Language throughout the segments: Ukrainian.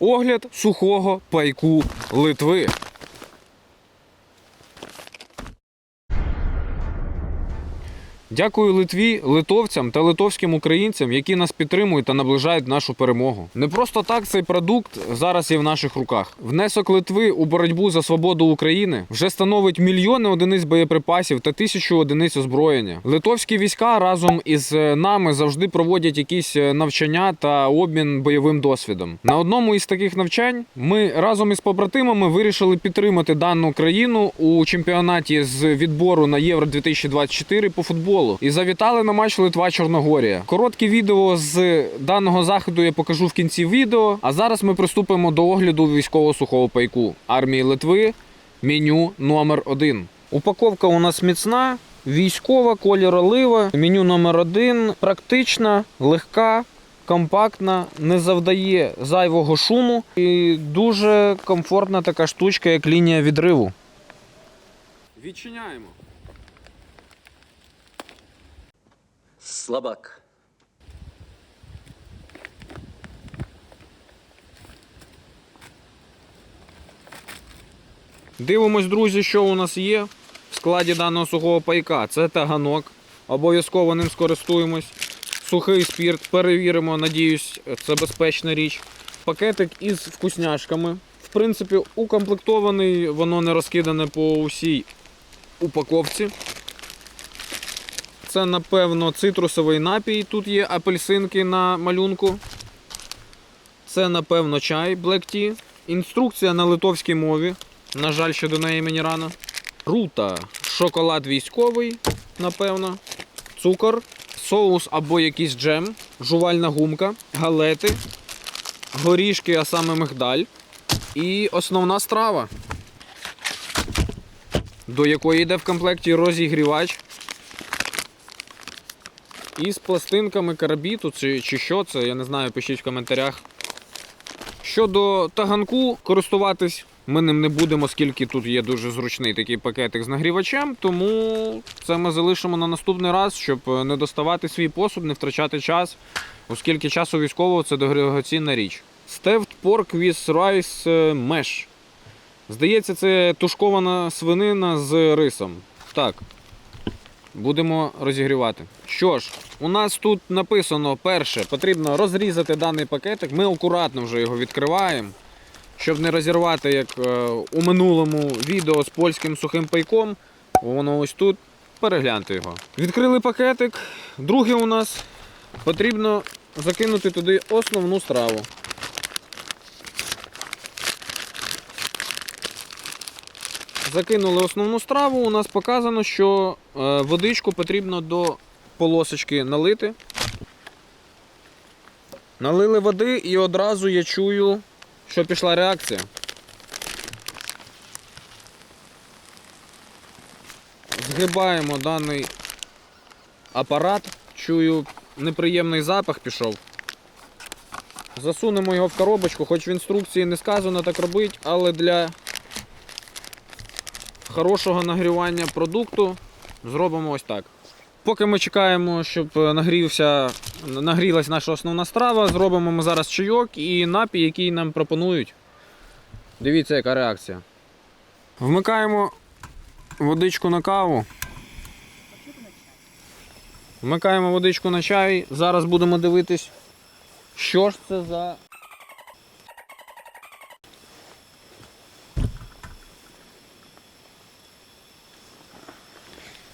Огляд сухого пайку Литви. Дякую Литві, литовцям та литовським українцям, які нас підтримують та наближають нашу перемогу. Не просто так цей продукт зараз є в наших руках. Внесок Литви у боротьбу за свободу України вже становить мільйони одиниць боєприпасів та тисячу одиниць озброєння. Литовські війська разом із е, нами завжди проводять якісь е, навчання та обмін бойовим досвідом. На одному із таких навчань ми разом із побратимами вирішили підтримати дану країну у чемпіонаті з відбору на Євро 2024 по футболу і завітали на матч Литва Чорногорія. Коротке відео з даного заходу я покажу в кінці відео. А зараз ми приступимо до огляду військового сухого пайку армії Литви. Меню номер 1 Упаковка у нас міцна, військова, колір олива. Меню номер 1 практична, легка. Компактна, не завдає зайвого шуму і дуже комфортна така штучка, як лінія відриву. Відчиняємо. Слабак. Дивимось, друзі, що у нас є в складі даного сухого пайка. Це таганок. Обов'язково ним скористуємось. Сухий спірт, перевіримо, надіюсь, це безпечна річ. Пакетик із вкусняшками. В принципі, укомплектований, воно не розкидане по усій упаковці. Це, напевно, цитрусовий напій. Тут є апельсинки на малюнку. Це, напевно, чай Black Tea. Інструкція на литовській мові. На жаль, ще до неї мені рано. Рута, шоколад військовий, напевно, цукор, соус або якийсь джем, жувальна гумка, галети, горішки, а саме мигдаль. І основна страва, до якої йде в комплекті розігрівач. І з пластинками карабіту, чи, чи що це, я не знаю, пишіть в коментарях. Щодо таганку, користуватись ми ним не будемо, оскільки тут є дуже зручний такий пакетик з нагрівачем, тому це ми залишимо на наступний раз, щоб не доставати свій посуд, не втрачати час, оскільки часу військового це дорогоцінна річ. Stuffed pork with rice mesh. Здається, це тушкована свинина з рисом. Так. Будемо розігрівати. Що ж, у нас тут написано перше, потрібно розрізати даний пакетик. Ми акуратно вже його відкриваємо, щоб не розірвати, як е, у минулому відео з польським сухим пайком. Воно ось тут. Перегляньте його. Відкрили пакетик. Друге у нас потрібно закинути туди основну страву. Закинули основну страву. У нас показано, що е, водичку потрібно до полосочки налити. Налили води і одразу я чую, що пішла реакція. Згибаємо даний апарат. Чую, неприємний запах пішов. Засунемо його в коробочку, хоч в інструкції не сказано так робити, але для хорошого нагрівання продукту зробимо ось так. Поки ми чекаємо, щоб нагрівся, нагрілась наша основна страва, зробимо ми зараз чайок і напій, який нам пропонують. Дивіться, яка реакція. Вмикаємо водичку на каву. Вмикаємо водичку на чай. Зараз будемо дивитись, що ж це за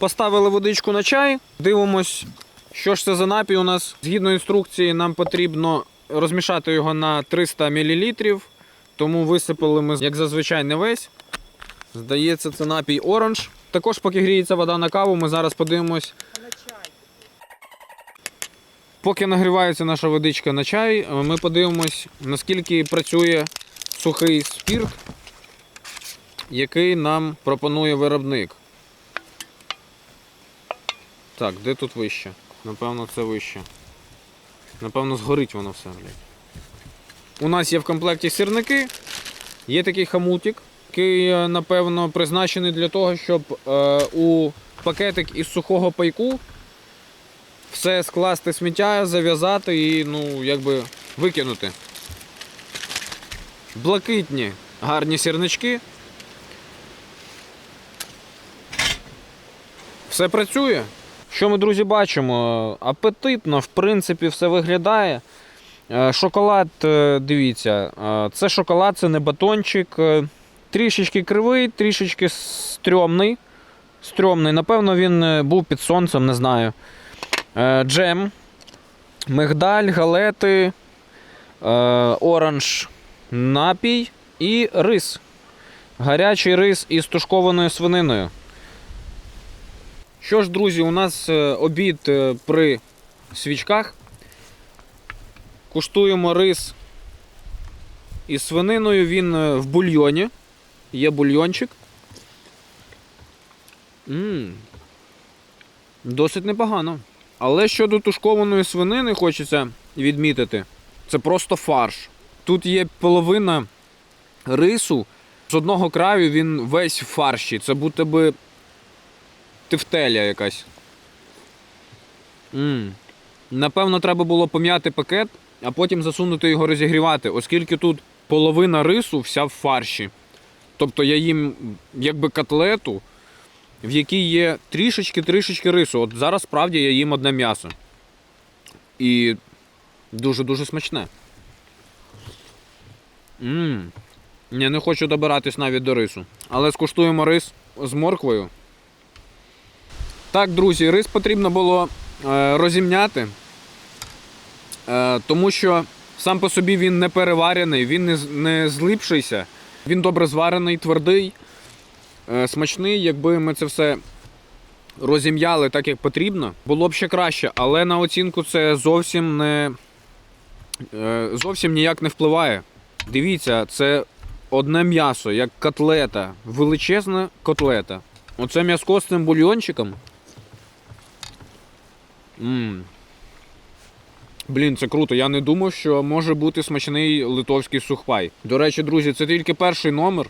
Поставили водичку на чай, дивимось, що ж це за напій у нас. Згідно інструкції, нам потрібно розмішати його на 300 мл, тому висипали ми, як зазвичай, не весь. Здається, це напій оранж. Також, поки гріється вода на каву, ми зараз подивимось. Поки нагрівається наша водичка на чай, ми подивимось, наскільки працює сухий спірт, який нам пропонує виробник. Так, де тут вище? Напевно, це вище. Напевно, згорить воно все, блядь. У нас є в комплекті сірники, є такий хамутик, який, е, напевно, призначений для того, щоб е, у пакетик із сухого пайку все скласти сміття, зав'язати і, ну, якби викинути. блакитні гарні сірнички. Все працює. Що ми, друзі, бачимо? Апетитно, в принципі, все виглядає. Е, Шоколад, е, дивіться, е, це шоколад, це не батончик. Трішечки кривий, трішечки стрьомний. Стрьомний. Напевно, він був під сонцем, не знаю. Джем, мигдаль, галети, оранж, напій і рис. Гарячий рис із тушкованою свининою. Що ж, друзі, у нас е, обід е, при свічках. Куштуємо рис із свининою. Він е, в бульйоні. Є бульйончик. Мм. Досить непогано. Але щодо тушкованої свинини, хочеться відмітити, це просто фарш. Тут є половина рису. З одного краю він весь в фарші. Це будто би тефтеля якась. м Напевно, треба було пом'яти пакет, а потім засунути його розігрівати, оскільки тут половина рису вся в фарші. Тобто я їм якби котлету, в якій є трішечки-трішечки рису. От зараз справді я їм одне м'ясо. І дуже-дуже смачне. Мм. Я не хочу добиратись навіть до рису. Але скуштуємо рис з морквою. Так, друзі, рис потрібно було е, розімняти, е, тому що сам по собі він не переварений, він не, злипшийся, він добре зварений, твердий, е, смачний. Якби ми це все розім'яли так, як потрібно, було б ще краще, але на оцінку це зовсім не зовсім ніяк не впливає. Дивіться, це одне м'ясо, як котлета, величезна котлета. Оце м'яско з цим бульйончиком. Мм. Блін, це круто. Я не думав, що може бути смачний литовський сухпай. До речі, друзі, це тільки перший номер.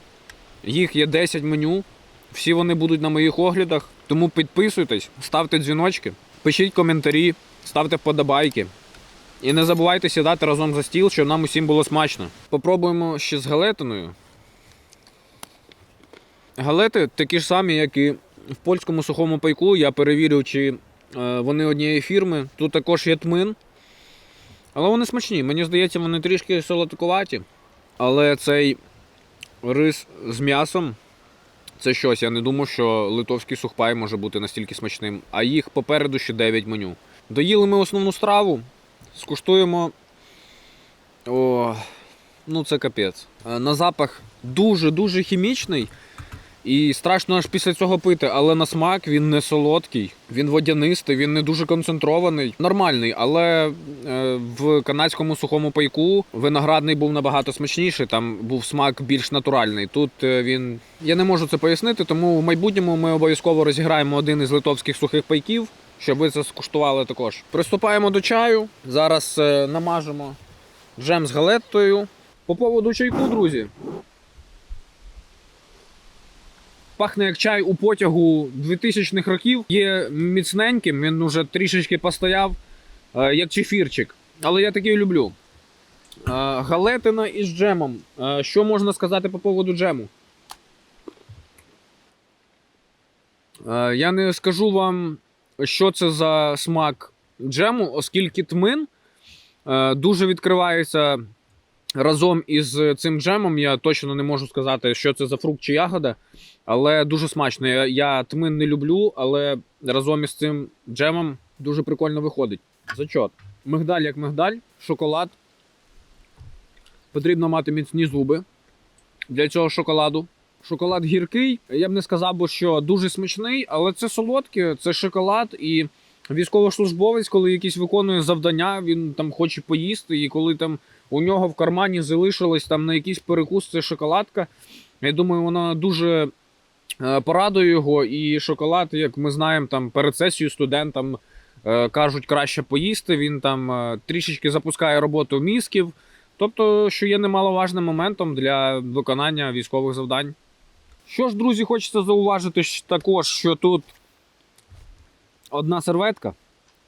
Їх є 10 меню. Всі вони будуть на моїх оглядах. Тому підписуйтесь, ставте дзвіночки, пишіть коментарі, ставте вподобайки. І не забувайте сідати разом за стіл, щоб нам усім було смачно. Попробуємо ще з галетиною. Галети такі ж самі, як і в польському сухому пайку. Я перевірив, чи вони однієї фірми. Тут також є тмин. Але вони смачні. Мені здається, вони трішки солодкуваті. Але цей рис з м'ясом це щось. Я не думав, що литовський сухпай може бути настільки смачним. А їх попереду ще 9 меню. Доїли ми основну страву. Скуштуємо. О, ну це капець. Е, На запах дуже-дуже хімічний. І страшно аж після цього пити, але на смак він не солодкий, він водянистий, він не дуже концентрований. Нормальний, але е, в канадському сухому пайку виноградний був набагато смачніший, там був смак більш натуральний. Тут е, він. Я не можу це пояснити, тому в майбутньому ми обов'язково розіграємо один із литовських сухих пайків, щоб ви це скуштували також. Приступаємо до чаю. Зараз е, намажемо джем з галеттою. По поводу чайку, друзі. Пахне як чай у потягу 2000-х років. Є міцненьким, він уже трішечки постояв, е, як чефірчик. Але я такий люблю. Е, Галетина із джемом. Е, Що можна сказати по поводу джему? Я не скажу вам, що це за смак джему, оскільки тмин дуже відкривається разом із цим джемом. Я точно не можу сказати, що це за фрукт чи ягода. Але дуже смачно. Я, я тмин не люблю, але разом із цим джемом дуже прикольно виходить. Зачот. Мигдаль як мигдаль, шоколад. Потрібно мати міцні зуби для цього шоколаду. Шоколад гіркий. Я б не сказав, би, що дуже смачний, але це солодке, це шоколад. І військовослужбовець, коли якийсь виконує завдання, він там хоче поїсти, і коли там у нього в кармані залишилось там на якийсь перекус це шоколадка. Я думаю, вона дуже е, порадує його. І шоколад, як ми знаємо, там перед сесією студентам е, кажуть краще поїсти. Він там е, трішечки запускає роботу мізків. Тобто, що є немаловажним моментом для виконання військових завдань. Що ж, друзі, хочеться зауважити також, що тут одна серветка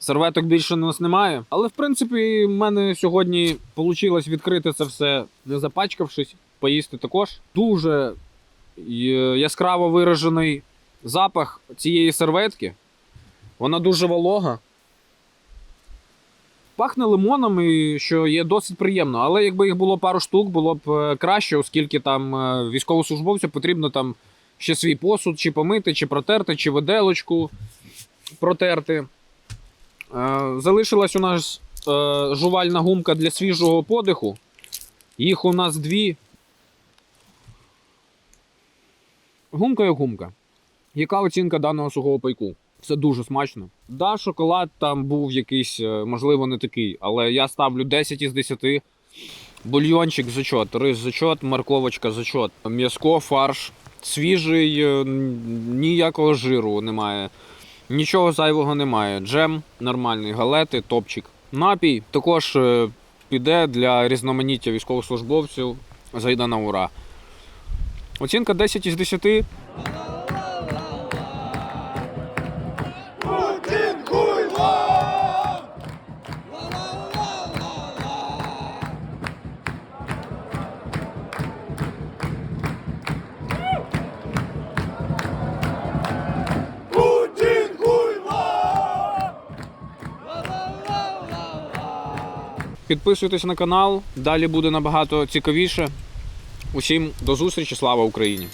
Серветок більше у нас немає. Але в принципі, в мене сьогодні вийшло відкрити це все, не запачкавшись, поїсти також. Дуже е, яскраво виражений запах цієї серветки. Вона дуже волога. Пахне лимоном, і що є досить приємно. Але якби їх було пару штук, було б е, краще, оскільки там е, військовослужбовцю потрібно там ще свій посуд, чи помити, чи протерти, чи виделочку протерти. Е, Залишилась у нас е, жувальна гумка для свіжого подиху. Їх у нас дві. Гумка як гумка. Яка оцінка даного сухого пайку? Це дуже смачно. Да, шоколад там був якийсь, е, можливо, не такий, але я ставлю 10 із 10. Бульйончик зачот, рис зачот, морковочка зачот, м'яско, фарш. Свіжий, ніякого жиру немає. Нічого зайвого немає. Джем нормальний, галети, топчик. Напій також е, піде для різноманіття військовослужбовців. Зайде на ура. Оцінка 10 із 10. Підписуйтесь на канал, далі буде набагато цікавіше. Усім до зустрічі, слава Україні!